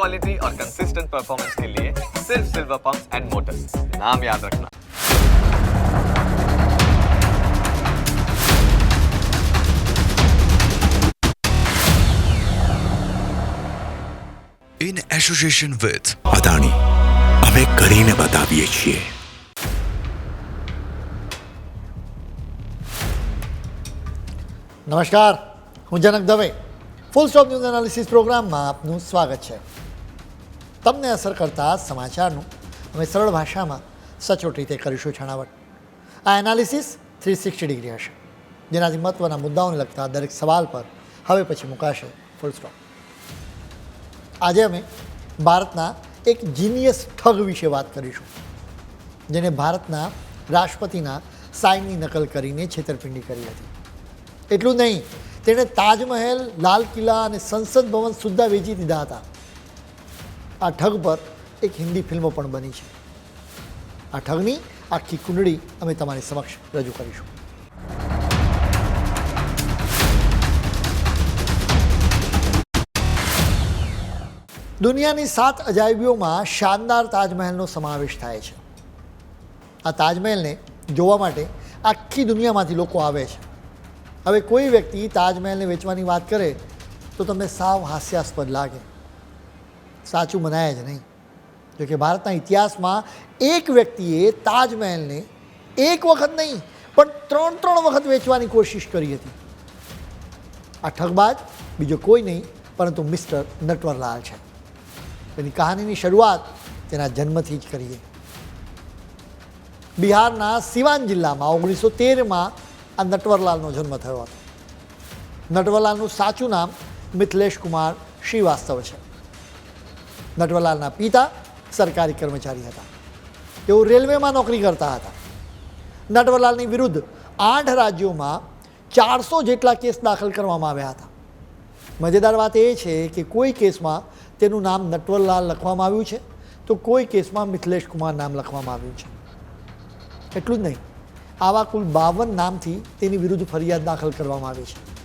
Quality और consistent performance के लिए सिर्फ सिल्वर पंप्स एंड मोटर्स नाम याद रखना in association with અદાણી અમે કરીને બતાવીએ છીએ નમસ્કાર હું Janak Dave full stop news analysis પ્રોગ્રામમાં આપનું સ્વાગત છે તમને અસર કરતા સમાચારનું અમે સરળ ભાષામાં સચોટ રીતે કરીશું છણાવટ. આ એનાલિસિસ થ્રી સિક્સટી ડિગ્રી હશે. જેનાથી મહત્ત્વના મુદ્દાઓને લગતા દરેક સવાલ પર હવે પછી મુકાશે ફૂલ સ્ટોપ આજે અમે ભારતના એક જીનિયસ ઠગ વિશે વાત કરીશું, જેને ભારતના રાષ્ટ્રપતિના સાઇનની નકલ કરીને છેતરપિંડી કરી હતી. એટલું નહીં, તેણે તાજમહેલ, લાલ કિલ્લા અને સંસદ ભવન સુદ્ધા વેચી દીધા હતા. આ ઠગ પર એક હિન્દી ફિલ્મો પણ બની છે. આ ઠગની આખી કુંડળી અમે તમારી સમક્ષ રજૂ કરીશું. દુનિયાની સાત અજાયબીઓમાં શાનદાર તાજમહેલનો સમાવેશ થાય છે. આ તાજમહેલને જોવા માટે આખી દુનિયામાંથી લોકો આવે છે. હવે કોઈ વ્યક્તિ તાજમહેલને વેચવાની વાત કરે તો તમને સાવ હાસ્યાસ્પદ લાગે. સાચું મનાય જ નહીં. જોકે ભારતના ઇતિહાસમાં એક વ્યક્તિએ તાજમહેલને એક વખત નહીં, પણ ત્રણ ત્રણ વખત વેચવાની કોશિશ કરી હતી. આ ઠગબાજ બીજો કોઈ નહીં, પરંતુ મિસ્ટર નટવરલાલ છે. તેની કહાનીની શરૂઆત તેના જન્મથી જ કરીએ. બિહારના સિવાન જિલ્લામાં ઓગણીસો તેરમાં આ નટવરલાલનો જન્મ થયો હતો. નટવરલાલનું સાચું નામ મિથિલેશ કુમાર શ્રીવાસ્તવ છે. નટવરલાલના પિતા સરકારી કર્મચારી હતા. તેઓ રેલવેમાં નોકરી કરતા હતા. નટવરલાલની વિરુદ્ધ આઠ રાજ્યોમાં ચારસો જેટલા કેસ દાખલ કરવામાં આવ્યા હતા. મજેદાર વાત એ છે કે કોઈ કેસમાં તેનું નામ નટવરલાલ લખવામાં આવ્યું છે, તો કોઈ કેસમાં મિથલેશ કુમાર નામ લખવામાં આવ્યું છે. એટલું જ નહીં. આવા કુલ બાવન નામથી તેની વિરુદ્ધ ફરિયાદ દાખલ કરવામાં આવી છે.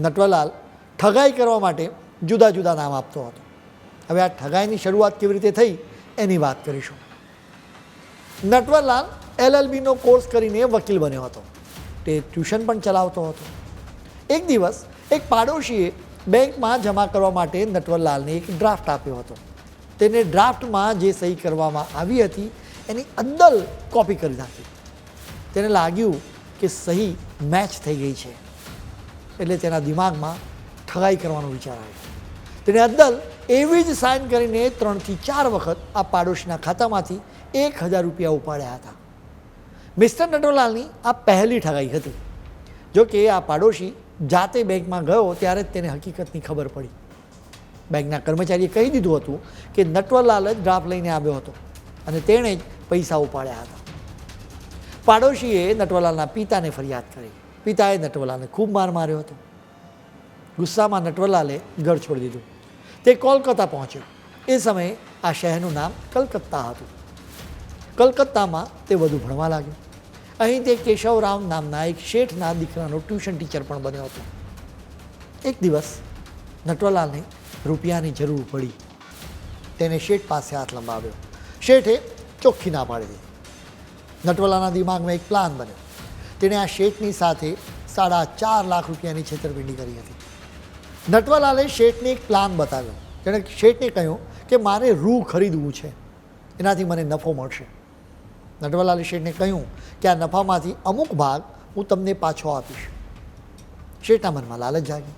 નટવરલાલ ઠગાઈ કરવા માટે જુદા જુદા નામ આપતો હતો. હવે આ ઠગાઈની શરૂઆત કેવી રીતે થઈ એની વાત કરીશું. નટવરલાલ એલએલબીનો કોર્સ કરીને વકીલ બન્યો હતો. તે ટ્યુશન પણ ચલાવતો હતો. એક દિવસ એક પાડોશીએ બેંકમાં જમા કરવા માટે નટવરલાલને એક ડ્રાફ્ટ આપ્યો હતો. તેને ડ્રાફ્ટમાં જે સહી કરવામાં આવી હતી, એની અદ્દલ કોપી કરી નાખી. તેને લાગ્યું કે સહી મેચ થઈ ગઈ છે. એટલે તેના દિમાગમાં ઠગાઈ કરવાનો વિચાર આવ્યો. તેણે અદ્દલ એવી જ સાઇન કરીને ત્રણથી ચાર વખત આ પાડોશીના ખાતામાંથી એક હજાર રૂપિયા ઉપાડ્યા હતા. મિસ્ટર નટવલાલની આ પહેલી ઠગાઈ હતી. જો કે આ પાડોશી જાતે બેંકમાં ગયો ત્યારે જ તેને હકીકતની ખબર પડી. બેંકના કર્મચારીએ કહી દીધું હતું કે નટવરલાલ જ ડ્રાફ્ટ લઈને આવ્યો હતો અને તેણે જ પૈસા ઉપાડ્યા હતા. પાડોશીએ નટવરલાલના પિતાને ફરિયાદ કરી. પિતાએ નટવરલાલને ખૂબ માર માર્યો હતો. ગુસ્સામાં નટવરલાલે ઘર છોડી દીધું. તે કોલકાતા પહોંચ્યો. એ સમયે આ શહેરનું નામ કલકત્તા હતું. કલકત્તામાં તે વધુ ભણવા લાગ્યો. અહીં તે કેશવરામ નામના એક શેઠના દીકરાનો ટ્યુશન ટીચર પણ બન્યો હતો. એક દિવસ નટવરલાલને રૂપિયાની જરૂર પડી. તેને શેઠ પાસે હાથ લંબાવ્યો. શેઠે ચોખ્ખી ના પાડી દીધી. નટવરલાલના દિમાગમાં એક પ્લાન બન્યો. તેણે આ શેઠની સાથે સાડા ચાર લાખ રૂપિયાની છેતરપિંડી કરી હતી. નટવરલાલે શેઠને એક પ્લાન બતાવ્યો. તેણે શેઠને કહ્યું કે મારે રૂ ખરીદવું છે. એનાથી મને નફો મળશે. નટવરલાલે શેઠને કહ્યું કે આ નફામાંથી અમુક ભાગ હું તમને પાછો આપીશ. શેઠના મનમાં લાલચ જાગી.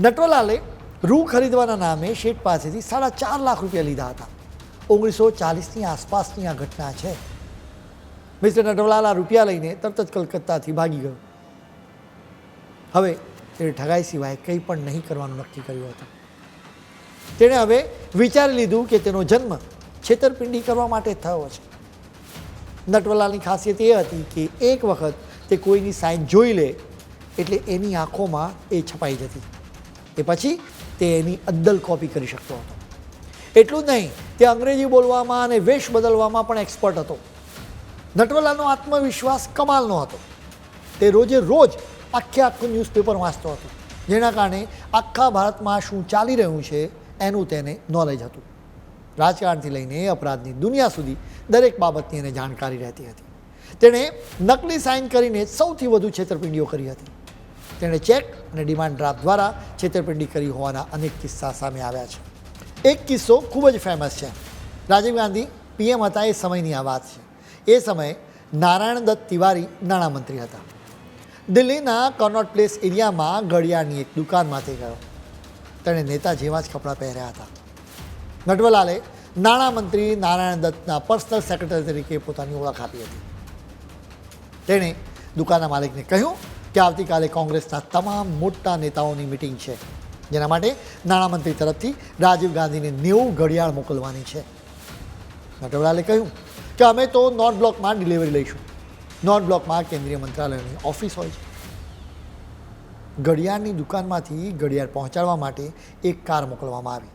નટવરલાલે રૂ ખરીદવાના નામે શેઠ પાસેથી સાડા ચાર લાખ રૂપિયા લીધા હતા. ઓગણીસો ચાલીસની આસપાસની આ ઘટના છે. મિસ્ટર નટવરલાલ આ રૂપિયા લઈને તરત જ કલકત્તાથી ભાગી ગયો. હવે તેણે ઠગાઈ સિવાય કંઈ પણ નહીં કરવાનું નક્કી કર્યું હતું. તેણે હવે વિચારી લીધું કે તેનો જન્મ છેતરપિંડી કરવા માટે થયો છે. નટવલાની ખાસિયત એ હતી કે એક વખત તે કોઈની સાઇન જોઈ લે એટલે એની આંખોમાં એ છપાઈ જતી. એ પછી તે એની અદ્દલ કોપી કરી શકતો હતો. એટલું જ નહીં, તે અંગ્રેજી બોલવામાં અને વેશ બદલવામાં પણ એક્સપર્ટ હતો. નટવલાનો આત્મવિશ્વાસ કમાલનો હતો. તે રોજે રોજ આખે આખું ન્યૂઝપેપર વાંચતો હતો. જેના કારણે આખા ભારતમાં શું ચાલી રહ્યું છે એનું તેને નોલેજ હતું. રાજકારણથી લઈને અપરાધની દુનિયા સુધી દરેક બાબતની એને જાણકારી રહેતી હતી. તેણે નકલી સાઇન કરીને સૌથી વધુ છેતરપિંડીઓ કરી હતી. તેણે ચેક અને ડિમાન્ડ ડ્રાફ્ટ દ્વારા છેતરપિંડી કરી હોવાના અનેક કિસ્સા સામે આવ્યા છે. એક કિસ્સો ખૂબ જ ફેમસ છે. રાજીવ ગાંધી પીએમ હતા એ સમયની આ વાત છે. એ સમયે નારાયણ દત્ત તિવારી નાણામંત્રી હતા. દિલ્હીના કોનોટ પ્લેસ એરિયામાં ઘડિયાળની એક દુકાનમાંથી ગયો. તેણે નેતા જેવા જ કપડાં પહેર્યા હતા. નટવલાલે નાણામંત્રી નારાયણ દત્તના પર્સનલ સેક્રેટરી તરીકે પોતાની ઓળખ આપી હતી. તેણે દુકાનના માલિકને કહ્યું કે આવતીકાલે કોંગ્રેસના તમામ મોટા નેતાઓની મિટિંગ છે. જેના માટે નાણામંત્રી તરફથી રાજીવ ગાંધીને નેવું ઘડિયાળ મોકલવાની છે. નટવલાલે કહ્યું કે અમે તો નોર્થ બ્લોકમાં ડિલિવરી લઈશું. નોર્થ બ્લોકમાં કેન્દ્રીય મંત્રાલયની ઓફિસ હોય છે. ઘડિયાળની દુકાનમાંથી ઘડિયાળ પહોંચાડવા માટે એક કાર મોકલવામાં આવી.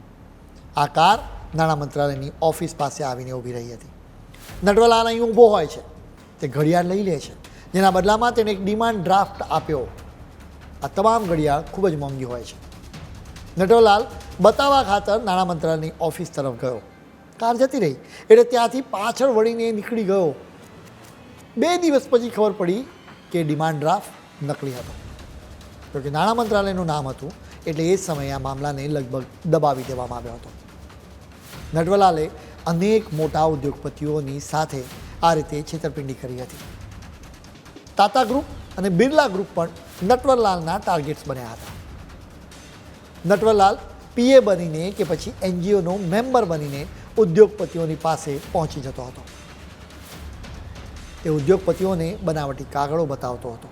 આ કાર નાણાં મંત્રાલયની ઓફિસ પાસે આવીને ઊભી રહી હતી. નટવરલાલ અહીં ઊભો હોય છે. તે ઘડિયાળ લઈ લે છે. જેના બદલામાં તેને એક ડિમાન્ડ ડ્રાફ્ટ આપ્યો. આ તમામ ઘડિયાળ ખૂબ જ મોંઘી હોય છે. નટવરલાલ બતાવવા ખાતર નાણાં મંત્રાલયની ઓફિસ તરફ ગયો. કાર જતી રહી. એટલે ત્યાંથી પાછળ વળીને નીકળી ગયો. બે દિવસ પછી ખબર પડી કે ડિમાન્ડ ડ્રાફ્ટ નકલી હતો. તો કે નાણાં મંત્રાલયનું નામ હતું, એટલે એ સમયે આ મામલાને લગભગ દબાવી દેવામાં આવ્યો હતો. નટવરલાલે અનેક મોટા ઉદ્યોગપતિઓની સાથે આ રીતે છેતરપિંડી કરી હતી. તાતા ગ્રુપ અને બિરલા ગ્રુપ પણ નટવરલાલના ટાર્ગેટ્સ બન્યા હતા. નટવરલાલ પીએ બનીને કે પછી એનજીઓનો મેમ્બર બનીને ઉદ્યોગપતિઓની પાસે પહોંચી જતો હતો. તે ઉદ્યોગપતિઓને બનાવટી કાગળો બતાવતો હતો.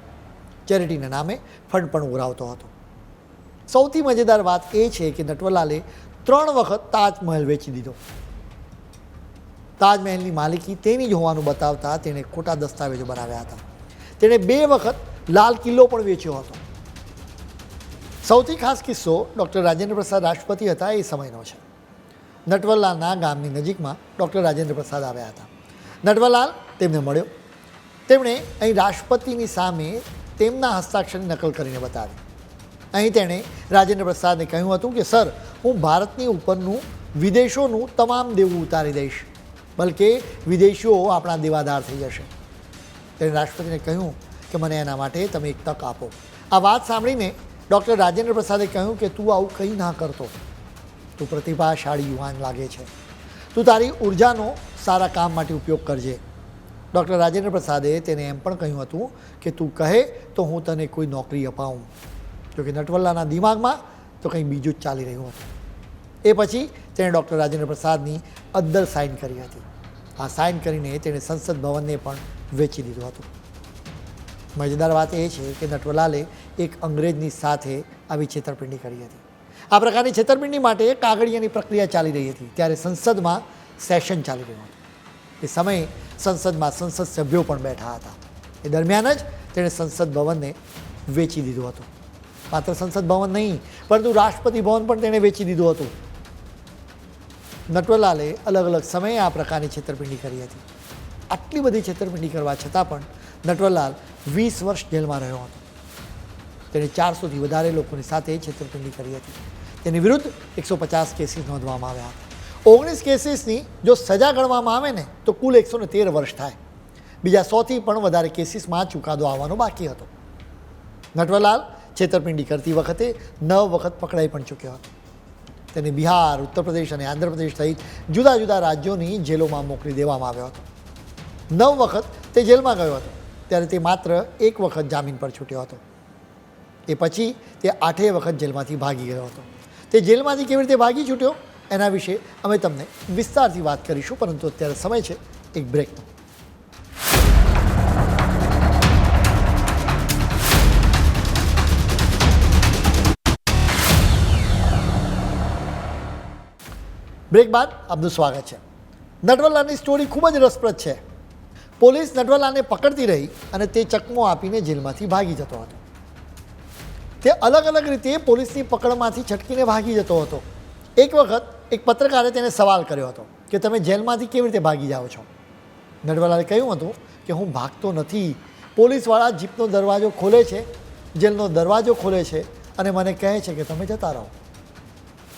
ચેરિટીના નામે ફંડ પણ ઉઘરાવતો હતો. સૌથી મજેદાર વાત એ છે કે નટવરલાલે ત્રણ વખત તાજમહેલ વેચી દીધો. તાજમહેલની માલિકી તેની જ હોવાનું બતાવતા તેણે ખોટા દસ્તાવેજો બનાવ્યા હતા. તેણે બે વખત લાલ કિલ્લો પણ વેચ્યો હતો. સૌથી ખાસ કિસ્સો ડૉક્ટર રાજેન્દ્ર પ્રસાદ રાષ્ટ્રપતિ હતા એ સમયનો છે. નટવરલાલના ગામની નજીકમાં ડૉક્ટર રાજેન્દ્ર પ્રસાદ આવ્યા હતા. નટવરલાલ તેમને મળ્યો. તેમણે અહીં રાષ્ટ્રપતિની સામે તેમના હસ્તાક્ષરની નકલ કરીને બતાવી. અહીં તેણે રાજેન્દ્ર પ્રસાદને કહ્યું હતું કે, સર, હું ભારતની ઉપરનું વિદેશોનું તમામ દેવું ઉતારી દઈશ, બલકે વિદેશીઓ આપણા દેવાદાર થઈ જશે. તેણે રાષ્ટ્રપતિને કહ્યું કે, મને એના માટે તમે એક તક આપો. આ વાત સાંભળીને ડૉક્ટર રાજેન્દ્ર પ્રસાદે કહ્યું કે, તું આવું કંઈ ના કરતો. તું પ્રતિભાશાળી યુવાન લાગે છે. તું તારી ઉર્જાનો સારા કામ માટે ઉપયોગ કરજે. ડૉક્ટર રાજેન્દ્ર પ્રસાદે તેને એમ પણ કહ્યું હતું કે તું કહે તો હું તને કોઈ નોકરી અપાવું. જોકે નટવલ્લાના દિમાગમાં તો કંઈ બીજું જ ચાલી રહ્યું હતું. એ પછી તેણે ડૉક્ટર રાજેન્દ્ર પ્રસાદની અદ્દર સાઇન કરી હતી. આ સાઇન કરીને તેણે સંસદ ભવનને પણ વેચી દીધું હતું. મજેદાર વાત એ છે કે નટવલાલે એક અંગ્રેજની સાથે આવી છેતરપિંડી કરી હતી. આ પ્રકારની છેતરપિંડી માટે કાગળિયાની પ્રક્રિયા ચાલી રહી હતી. ત્યારે સંસદમાં સેશન ચાલી રહ્યું હતું. એ સમયે સંસદમાં સંસદ સભ્યો પણ બેઠા હતા. એ દરમિયાન જ તેણે સંસદ ભવનને વેચી દીધું હતું. માત્ર સંસદ ભવન નહીં, પરંતુ રાષ્ટ્રપતિ ભવન પણ તેણે વેચી દીધું હતું. નટવરલાલે અલગ અલગ સમયે આ પ્રકારની છેતરપિંડી કરી હતી. આટલી બધી છેતરપિંડી કરવા છતાં પણ નટવરલાલ વીસ વર્ષ જેલમાં રહ્યો હતો. તેણે ચારસોથી વધારે લોકોની સાથે છેતરપિંડી કરી હતી. તેની વિરુદ્ધ એકસો પચાસ કેસીસ નોંધવામાં આવ્યા હતા. ઓગણીસ કેસીસની જો સજા ગણવામાં આવે ને, તો કુલ એકસો ને તેર વર્ષ થાય. બીજા સોથી પણ વધારે કેસીસમાં ચુકાદો આવવાનો બાકી હતો. નટવરલાલ છેતરપિંડી કરતી વખતે નવ વખત પકડાઈ પણ ચૂક્યો હતો. તેને બિહાર ઉત્તર પ્રદેશ અને આંધ્રપ્રદેશ સહિત જુદા જુદા રાજ્યોની જેલોમાં મોકલી દેવામાં આવ્યો હતો. નવ વખત તે જેલમાં ગયો હતો, ત્યારે તે માત્ર એક વખત જામીન પર છૂટ્યો હતો. એ પછી તે આઠેય વખત જેલમાંથી ભાગી ગયો હતો. તે જેલમાંથી કેવી રીતે ભાગી છૂટ્યો? એના વિશે અમે તમને વિસ્તારથી વાત કરીશું, પરંતુ અત્યારે સમય છે, એક બ્રેકનો બ્રેક બાદ આપનું સ્વાગત છે. નટવરલાલની સ્ટોરી ખૂબ જ રસપ્રદ છે. પોલીસ નટવરલાલને પકડતી રહી અને તે ચકમો આપીને જેલમાંથી ભાગી જતો હતો. તે અલગ અલગ રીતે પોલીસની પકડમાંથી છટકીને ભાગી જતો હતો. એક વખત એક પત્રકારે તેને સવાલ કર્યો હતો કે તમે જેલમાંથી કેવી રીતે ભાગી જાઓ છો? નડવાલાલે કહ્યું હતું કે હું ભાગતો નથી. પોલીસવાળા જીપનો દરવાજો ખોલે છે, જેલનો દરવાજો ખોલે છે અને મને કહે છે કે તમે જતા રહો.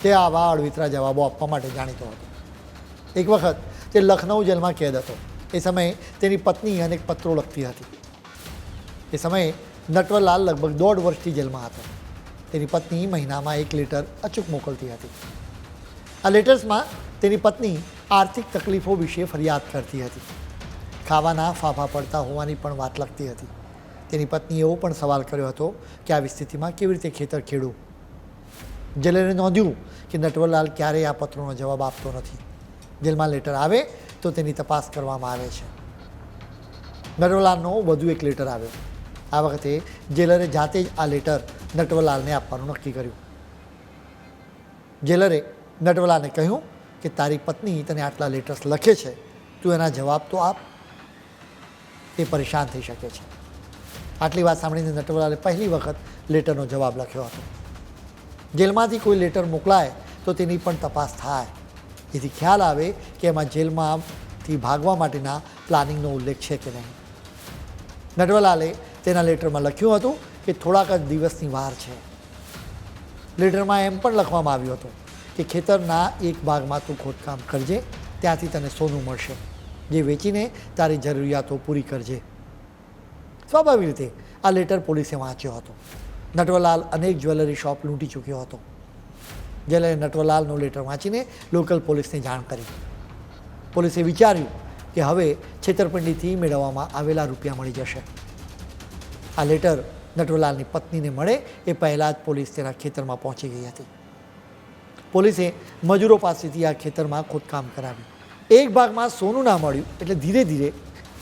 તે આવા વિતરા જવાબો આપવા માટે જાણીતો હતો. એક વખત તે લખનૌ જેલમાં કેદ હતો. એ સમયે તેની પત્ની અનેક પત્રો લખતી હતી. એ સમયે નટવરલાલ લગભગ દોઢ વર્ષથી જેલમાં હતો. તેની પત્ની મહિનામાં એક લીટર અચૂક મોકલતી હતી. આ લેટર્સમાં તેની પત્ની આર્થિક તકલીફો વિશે ફરિયાદ કરતી હતી. ખાવાના ફાફા પડતા હોવાની પણ વાત લખતી હતી. તેની પત્નીએ એવો પણ સવાલ કર્યો હતો કે આવી સ્થિતિમાં કેવી રીતે ખેતર ખેડવું જેલરે નોંધ્યું કે નટવરલાલ ક્યારેય આ પત્રોનો જવાબ આપતો નથી. જેલમાં લેટર આવે તો તેની તપાસ કરવામાં આવે છે. નટવરલાલનો વધુ એક લેટર આવ્યો. આ વખતે જેલરે જાતે જ આ લેટર નટવરલાલને આપવાનું નક્કી કર્યું. જેલરે નટવરલાલને કહ્યું કે તારી પત્ની તને આટલા લેટર્સ લખે છે, તું એના જવાબ તો આપ. એ પરેશાન થઈ શકે છે. આટલી વાત સાંભળીને નટવલાલે પહેલી વખત લેટરનો જવાબ લખ્યો હતો. જેલમાંથી કોઈ લેટર મોકલાય તો તેની પણ તપાસ થાય. જેથી ખ્યાલ આવે કે એમાં જેલમાંથી ભાગવા માટેના પ્લાનિંગનો ઉલ્લેખ છે કે નહીં. નટવલાલે તેના લેટરમાં લખ્યું હતું કે થોડાક જ દિવસની વાર છે. લેટરમાં એમ પણ લખવામાં આવ્યું હતું કે ખેતરના એક ભાગમાં તું ખોદકામ કરજે, ત્યાંથી તને સોનું મળશે. જે વેચીને તારી જરૂરિયાતો પૂરી કરજે. સ્વાભાવિક રીતે આ લેટર પોલીસે વાંચ્યો હતો. નટવરલાલ અનેક જ્વેલરી શોપ લૂંટી ચૂક્યો હતો. જ્યારે નટવરલાલનો લેટર વાંચીને લોકલ પોલીસને જાણ કરી. પોલીસે વિચાર્યું કે હવે છેતરપિંડીથી મેળવવામાં આવેલા રૂપિયા મળી જશે. આ લેટર નટવરલાલની પત્નીને મળે એ પહેલાં જ પોલીસ તેના ખેતરમાં પહોંચી ગઈ હતી. પોલીસે મજૂરો પાસેથી આ ખેતરમાં ખોદકામ કરાવ્યું. એક ભાગમાં સોનું ના મળ્યું એટલે ધીરે ધીરે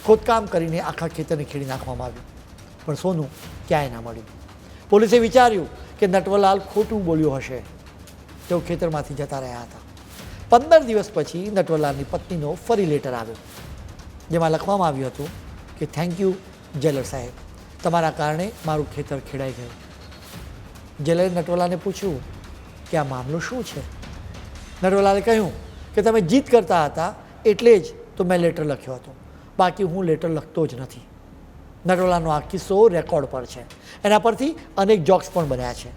ખોદકામ કરીને આખા ખેતરને ખેડી નાખવામાં આવ્યું. પણ સોનું ક્યાંય ના મળ્યું. પોલીસે વિચાર્યું કે નટવરલાલ ખોટું બોલ્યો હશે. તેઓ ખેતરમાંથી જતા રહ્યા હતા. પંદર દિવસ પછી નટવરલાલની પત્નીનો ફરી લેટર આવ્યો. જેમાં લખવામાં આવ્યું હતું કે થેન્ક યુ જેલર સાહેબ. તમારા કારણે મારું ખેતર ખેડાઈ ગયું. જેલરે નટવરલાલને પૂછ્યું કે આ મામલો શું છે? નટવરલાલે કહ્યું કે તમે જીત કરતા હતા એટલે જ તો મેં લેટર લખ્યો હતો. બાકી હું લેટર લખતો જ નથી. નટવરલાલનો આ કિસ્સો રેકોર્ડ પર છે. એના પરથી અનેક જોક્સ પણ બન્યા છે.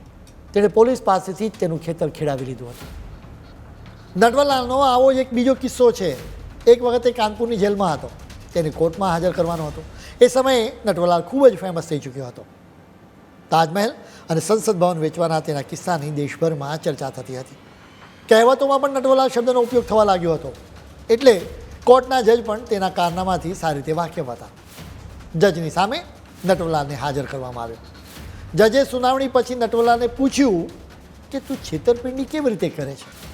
તેણે પોલીસ પાસેથી જ તેનું ખેતર ખેડાવી લીધું હતું. નટવરલાલનો આવો એક બીજો કિસ્સો છે. એક વખતે કાનપુરની જેલમાં હતો. તેને કોર્ટમાં હાજર કરવાનો હતો. એ સમયે નટવરલાલ ખૂબ જ ફેમસ થઈ ચૂક્યો હતો. તાજમહેલ અને સંસદ ભવન વેચવાના તેના કિસ્સાની દેશભરમાં ચર્ચા થતી હતી. કહેવતોમાં પણ નટવલા શબ્દનો ઉપયોગ થવા લાગ્યો હતો. એટલે કોર્ટના જજ પણ તેના કારનામાથી સારી રીતે વાકેફ હતા. જજની સામે નટવલાને હાજર કરવામાં આવ્યો. જજે સુનાવણી પછી નટવલાને પૂછ્યું કે તું છેતરપિંડી કેવી રીતે કરે છે?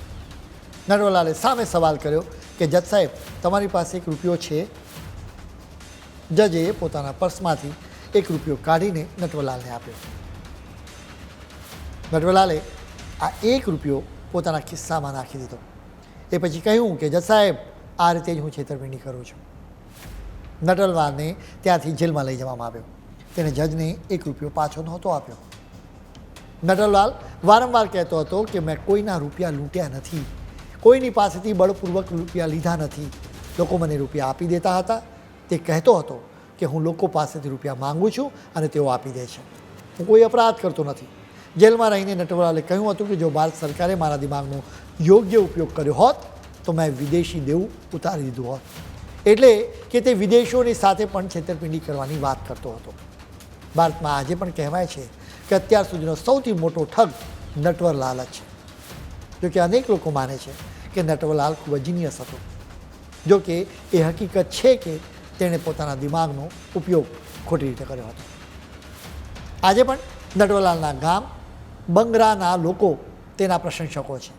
નટવલાલે સામે સવાલ કર્યો કે, જજ સાહેબ, તમારી પાસે એક રૂપિયો છે? જજે પોતાના પર્સમાંથી એક રૂપિયો કાઢીને નટવરલાલને આપ્યો. નટવરલાલે આ એક રૂપિયો પોતાના ખિસ્સામાં નાખી દીધો. એ પછી કહ્યું કે, જજ સાહેબ, આ રીતે જ હું છેતરપિંડી કરું છું. નટવરલાલને ત્યાંથી જેલમાં લઈ જવામાં આવ્યો. તેને જજને એક રૂપિયો પાછો નહોતો આપ્યો. નટવરલાલ વારંવાર કહેતો હતો કે, મેં કોઈના રૂપિયા લૂંટ્યા નથી. કોઈની પાસેથી બળપૂર્વક રૂપિયા લીધા નથી. લોકો મને રૂપિયા આપી દેતા હતા. તે કહેતો હતો કે હું લોકો પાસેથી રૂપિયા માંગુ છું અને તેઓ આપી દે છે. હું કોઈ અપરાધ કરતો નથી. જેલમાં રહીને નટવરલાલે કહ્યું હતું કે જો ભારત સરકારે મારા દિમાગનો યોગ્ય ઉપયોગ કર્યો હોત, તો મેં વિદેશી દેવું ઉતારી દીધું હોત. એટલે કે તે વિદેશોની સાથે પણ છેતરપિંડી કરવાની વાત કરતો હતો. ભારતમાં આજે પણ કહેવાય છે કે અત્યાર સુધીનો સૌથી મોટો ઠગ નટવરલાલ જ છે. જોકે અનેક લોકો માને છે કે નટવરલાલ ખૂબ જ જીનિયસ હતો. જો કે એ હકીકત છે કે તેણે પોતાના દિમાગનો ઉપયોગ ખોટી રીતે કર્યો હતો. આજે પણ નટવલાલના ગામ બંગરાના લોકો તેના પ્રશંસકો છે.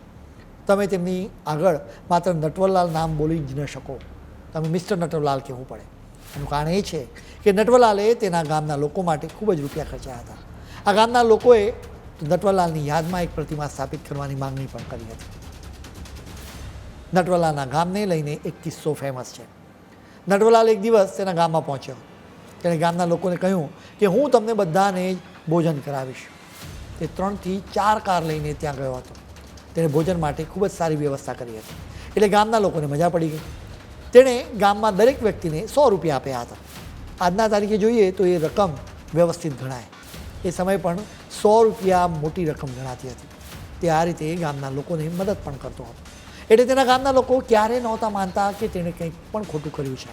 તમે તેમની આગળ માત્ર નટવરલાલ નામ બોલી જ ન શકો. તમે મિસ્ટર નટવરલાલ કહેવું પડે. એનું કારણ એ છે કે નટવરલાલે તેના ગામના લોકો માટે ખૂબ જ રૂપિયા ખર્ચ્યા હતા. આ ગામના લોકોએ નટવરલાલની યાદમાં એક પ્રતિમા સ્થાપિત કરવાની માંગણી પણ કરી હતી. નટવરલાલના ગામને લઈને એક કિસ્સો ફેમસ છે. નટવરલાલ એક દિવસ તેના ગામમાં પહોંચ્યો. તેણે ગામના લોકોને કહ્યું કે હું તમને બધાને જ ભોજન કરાવીશ. તે ત્રણથી ચાર કાર લઈને ત્યાં ગયો હતો. તેણે ભોજન માટે ખૂબ જ સારી વ્યવસ્થા કરી હતી. એટલે ગામના લોકોને મજા પડી ગઈ. તેણે ગામમાં દરેક વ્યક્તિને સો રૂપિયા આપ્યા હતા. આજના તારીખે જોઈએ તો એ રકમ વ્યવસ્થિત ગણાય. એ સમયે પણ સો રૂપિયા મોટી રકમ ગણાતી હતી. તે આ રીતે ગામના લોકોને મદદ પણ કરતો હતો. એટલે તેના ગામના લોકો ક્યારેય નહોતા માનતા કે તેણે કંઈક પણ ખોટું કર્યું છે.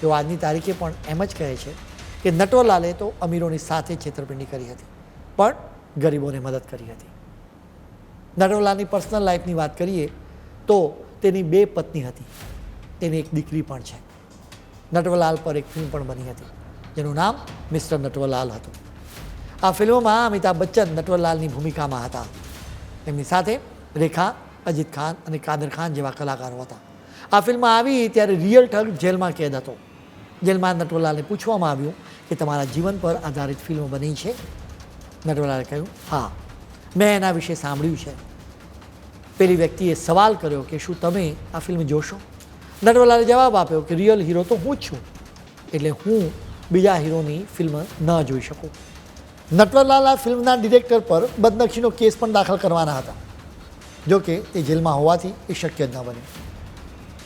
તેઓ આજની તારીખે પણ એમ જ કહે છે કે નટવરલાલે તો અમીરોની સાથે છેતરપિંડી કરી હતી, પણ ગરીબોને મદદ કરી હતી. નટવરલાલની પર્સનલ લાઈફની વાત કરીએ તો તેની બે પત્ની હતી, તેની એક દીકરી પણ છે. નટવરલાલ પર એક ફિલ્મ પણ બની હતી, જેનું નામ મિસ્ટર નટવરલાલ હતું. આ ફિલ્મમાં અમિતાભ બચ્ચન નટવરલાલની ભૂમિકામાં હતા. તેમની સાથે રેખા અજીત ખાન અને કાદર ખાન જેવા કલાકારો હતા. આ ફિલ્મ આવી ત્યારે રિયલ ઠગ જેલમાં કેદ હતો. જેલમાં નટવરલાલને પૂછવામાં આવ્યું કે તમારા જીવન પર આધારિત ફિલ્મ બની છે? નટવરલાલે કહ્યું, હા, મેં એના વિશે સાંભળ્યું છે. પેલી વ્યક્તિએ સવાલ કર્યો કે, શું તમે આ ફિલ્મ જોશો? નટવરલાલે જવાબ આપ્યો કે, રિયલ હીરો તો હું જ છું, એટલે હું બીજા હીરોની ફિલ્મ ન જોઈ શકું. નટવરલાલ આ ફિલ્મના ડિરેક્ટર પર બદનક્ષીનો કેસ પણ દાખલ કરવાના હતા. જો કે તે જેલમાં હોવાથી એ શક્ય ન બન્યું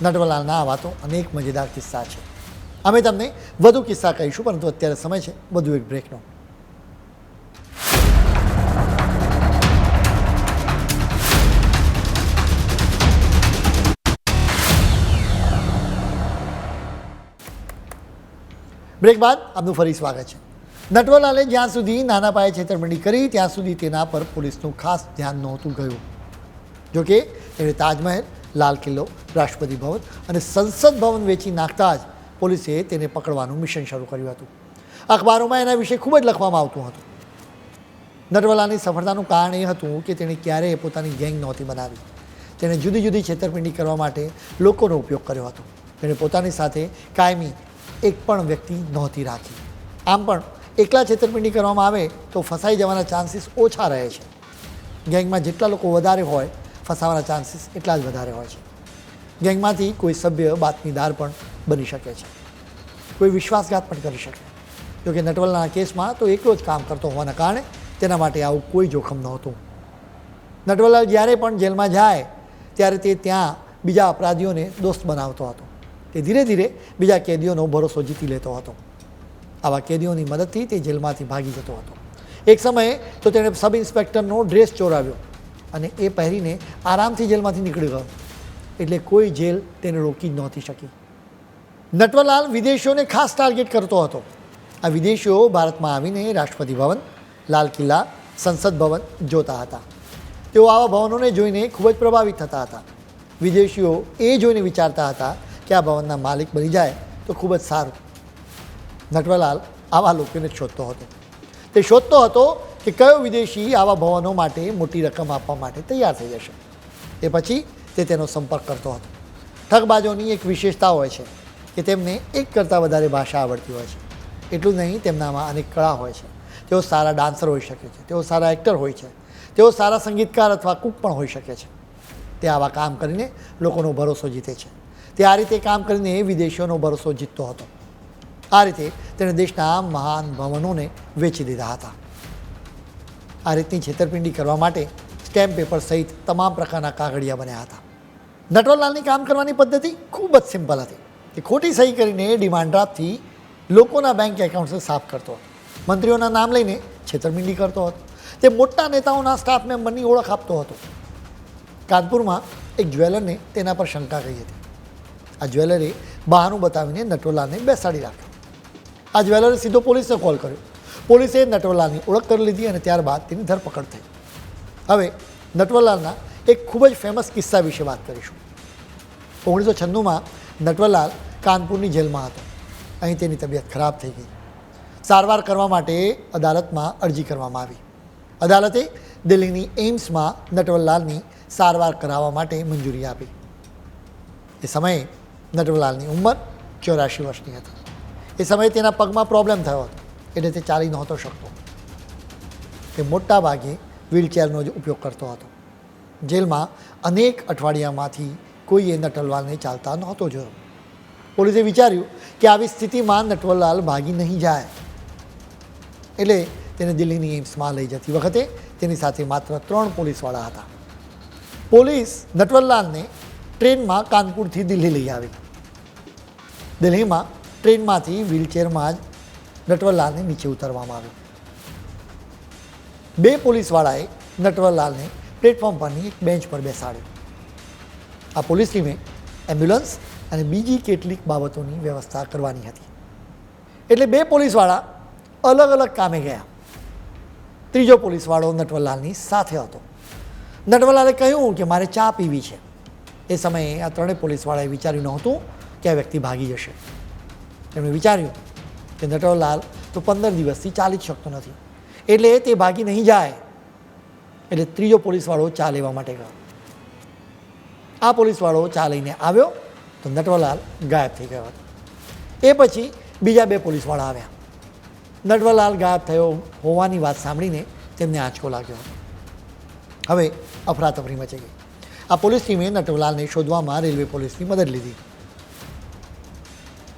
નટવલાલના આવા તો અનેક મજેદાર કિસ્સા છે. અમે તમને વધુ કિસ્સા કહીશું, પરંતુ અત્યારે સમય છે. વધુ એક બ્રેકનો. બ્રેક બાદ આપનું ફરી સ્વાગત છે. નટવલાલે જ્યાં સુધી નાના પાયે છેતરમંડી કરી, ત્યાં સુધી તેના પર પોલીસનું ખાસ ધ્યાન નહોતું ગયું. જોકે તેણે તાજમહેલ, લાલ કિલ્લો, રાષ્ટ્રપતિ ભવન અને સંસદ ભવન વેચી નાખતા જ પોલીસે તેને પકડવાનું મિશન શરૂ કર્યું હતું. અખબારોમાં એના વિશે ખૂબ જ લખવામાં આવતું હતું. નરવલાની સફળતાનું કારણ એ હતું કે તેણે ક્યારેય પોતાની ગેંગ નહોતી બનાવી. તેણે જુદી જુદી છેતરપિંડી કરવા માટે લોકોનો ઉપયોગ કર્યો હતો. તેણે પોતાની સાથે કાયમી એક પણ વ્યક્તિ નહોતી રાખી. આમ પણ એકલા છેતરપિંડી કરવામાં આવે તો ફસાઈ જવાના ચાન્સીસ ઓછા રહે છે. ગેંગમાં જેટલા લોકો વધારે હોય ફસાવાના ચાન્સીસ એટલા જ વધારે હોય છે. ગેંગમાંથી કોઈ સભ્ય બાતમીદાર પણ બની શકે છે. કોઈ વિશ્વાસઘાત પણ કરી શકે. જોકે નટવલના કેસમાં તો એકલો જ કામ કરતો હોવાના કારણે તેના માટે આવું કોઈ જોખમ નહોતું. નટવલાલ જ્યારે પણ જેલમાં જાય, ત્યારે તે ત્યાં બીજા અપરાધીઓને દોસ્ત બનાવતો હતો. તે ધીરે ધીરે બીજા કેદીઓનો ભરોસો જીતી લેતો હતો. આવા કેદીઓની મદદથી તે જેલમાંથી ભાગી જતો હતો. એક સમયે તો તેણે સબ ઇન્સ્પેક્ટરનો ડ્રેસ ચોરાવ્યો. અને એ પહેરીને આરામથી જેલમાંથી નીકળી ગયો. એટલે કોઈ જેલ તેને રોકી જ નહોતી શકી. નટવરલાલ વિદેશીઓને ખાસ ટાર્ગેટ કરતો હતો. આ વિદેશીઓ ભારતમાં આવીને રાષ્ટ્રપતિ ભવન, લાલ કિલ્લા, સંસદ ભવન જોતા હતા. તેઓ આવા ભવનોને જોઈને ખૂબ જ પ્રભાવિત થતા હતા. વિદેશીઓ એ જોઈને વિચારતા હતા કે આ ભવનના માલિક બની જાય તો ખૂબ જ સારું. નટવરલાલ આવા લોકોને શોધતો હતો. તે શોધતો હતો કે કયો વિદેશી આવા ભવનો માટે મોટી રકમ આપવા માટે તૈયાર થઈ જશે. એ પછી તે તેનો સંપર્ક કરતો હતો. ઠગબાજોની એક વિશેષતા હોય છે કે તેમને એક કરતાં વધારે ભાષા આવડતી હોય છે. એટલું નહીં, તેમનામાં અનેક કળા હોય છે. તેઓ સારા ડાન્સર હોઈ શકે છે, તેઓ સારા એક્ટર હોય છે, તેઓ સારા સંગીતકાર અથવા કૂક પણ હોઈ શકે છે. તે આવા કામ કરીને લોકોનો ભરોસો જીતે છે. તે આ રીતે કામ કરીને વિદેશીઓનો ભરોસો જીતતો હતો. આ રીતે તેણે દેશના મહાન ભવનોને વેચી દીધા હતા. આ રીતની છેતરપિંડી કરવા માટે સ્ટેમ્પ પેપર સહિત તમામ પ્રકારના કાગળિયા બન્યા હતા. નટવરલાલની કામ કરવાની પદ્ધતિ ખૂબ જ સિમ્પલ હતી. તે ખોટી સહી કરીને ડિમાન્ડ ડ્રાફ્ટથી લોકોના બેંક એકાઉન્ટ્સને સાફ કરતો હતો. મંત્રીઓના નામ લઈને છેતરપિંડી કરતો હતો. તે મોટા નેતાઓના સ્ટાફ મેમ્બરની ઓળખ આપતો હતો. કાનપુરમાં એક જ્વેલરને તેના પર શંકા કરી હતી. આ જ્વેલરે બહાનું બતાવીને નટવરલાલને બેસાડી રાખ્યો. આ જ્વેલરે સીધો પોલીસને કોલ કર્યો. પોલીસે નટવરલાલની ઓળખ કરી લીધી અને ત્યારબાદ તેની ધરપકડ થઈ. હવે નટવરલાલના એક ખૂબ જ ફેમસ કિસ્સા વિશે વાત કરીશું. ઓગણીસો છન્નુંમાં નટવરલાલ કાનપુરની જેલમાં હતો. અહીં તેની તબિયત ખરાબ થઈ ગઈ. સારવાર કરવા માટે અદાલતમાં અરજી કરવામાં આવી. અદાલતે દિલ્હીની એમ્સમાં નટવરલાલની સારવાર કરાવવા માટે મંજૂરી આપી. એ સમયે નટવરલાલની ઉંમર ચોરાશી વર્ષની હતી. એ સમયે તેના પગમાં પ્રોબ્લેમ થયો. હતો એટલે તે ચાલી નહોતો શકતો. તે મોટા ભાગે વ્હીલચેરનો જ ઉપયોગ કરતો હતો. જેલમાં અનેક અઠવાડિયામાંથી કોઈએ નટવલાલને ચાલતા નહોતો જોયો. પોલીસે વિચાર્યું કે આવી સ્થિતિમાં નટવરલાલ ભાગી નહીં જાય. એટલે તેને દિલ્હીની એમ્સમાં લઈ જતી વખતે તેની સાથે માત્ર ત્રણ પોલીસવાળા હતા. પોલીસ નટવરલાલને ટ્રેનમાં કાનપુરથી દિલ્હી લઈ આવી. દિલ્હીમાં ટ્રેનમાંથી વ્હીલચેરમાં જ નટવરલાલને નીચે ઉતારવામાં આવ્યો. બે પોલીસવાળાએ નટવરલાલને પ્લેટફોર્મ પરની એક બેન્ચ પર બેસાડ્યો. આ પોલીસ ટીમે એમ્બ્યુલન્સ અને બીજી કેટલીક બાબતોની વ્યવસ્થા કરવાની હતી. એટલે બે પોલીસવાળા અલગ અલગ કામે ગયા. ત્રીજો પોલીસવાળો નટવરલાલની સાથે હતો. નટવરલાલે કહ્યું કે મારે ચા પીવી છે. એ સમયે આ ત્રણેય પોલીસવાળાએ વિચાર્યું નહોતું કે આ વ્યક્તિ ભાગી જશે. તેમણે વિચાર્યું કે નટવરલાલ તો પંદર દિવસથી ચાલી જ શકતો નથી. એટલે તે ભાગી નહીં જાય. એટલે ત્રીજો પોલીસવાળો ચા લેવા માટે ગયો. આ પોલીસવાળો ચા લઈને આવ્યો તો નટવરલાલ ગાયબ થઈ ગયો હતો. એ પછી બીજા બે પોલીસવાળા આવ્યા. નટવરલાલ ગાયબ થયો હોવાની વાત સાંભળીને તેમને આંચકો લાગ્યો. હવે અફરાતફરી મચી ગઈ. આ પોલીસ ટીમે નટવરલાલને શોધવામાં રેલવે પોલીસની મદદ લીધી.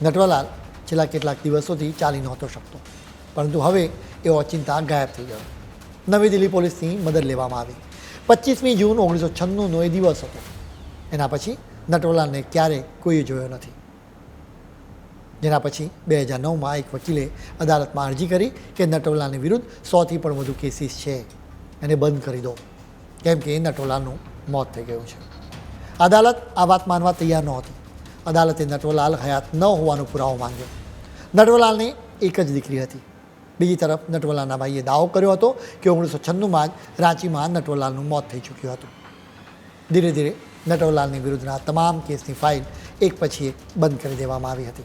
નટવરલાલ છેલ્લા કેટલાક દિવસોથી ચાલી નહોતો શકતો. પરંતુ હવે એ ઓચિંતા ગાયબ થઈ ગયો. નવી દિલ્હી પોલીસની મદદ લેવામાં આવી. પચીસમી જૂન ઓગણીસો છન્નુંનો એ દિવસ હતો. એના પછી નટવલાને ક્યારે કોઈએ જોયો નથી. જેના પછી બે હજાર નવમાં એક વકીલે અદાલતમાં અરજી કરી કે નટવલાની વિરુદ્ધ સોથી પણ વધુ કેસીસ છે એને બંધ કરી દો. કેમ કે નટવરલાલનું મોત થઈ ગયું છે. અદાલત આ વાત માનવા તૈયાર નહોતી. અદાલતે નટવરલાલ હયાત ન હોવાનો પુરાવો માંગ્યો. નટવલાલની એક જ દીકરી હતી. બીજી તરફ નટવરલાલના ભાઈએ દાવો કર્યો હતો કે ઓગણીસો છન્નુંમાં જ રાંચીમાં નટવરલાલનું મોત થઈ ચૂક્યું હતું. ધીરે ધીરે નટવરલાલની વિરુદ્ધના તમામ કેસની ફાઇલ એક પછી એક બંધ કરી દેવામાં આવી હતી.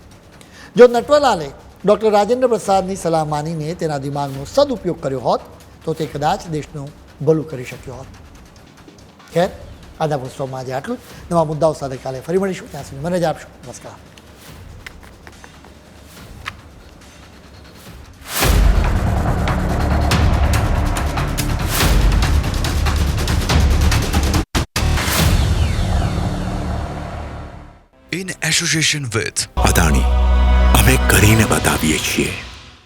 જો નટવરલાલે ડૉક્ટર રાજેન્દ્ર પ્રસાદની સલાહ માનીને તેના દિમાગનો સદુપયોગ કર્યો હોત, તો તે કદાચ દેશનું ભલું કરી શક્યો હોત. ખેર? આદા પુસ્તકમાં આજે આટલું નવા મુદ્દાઓ સાથે કાલે ફરી મળીશું. ત્યાં સુધી મને જ આપશો. નમસ્કાર. In association with Adani. અમે કરીને બતાવીએ છીએ.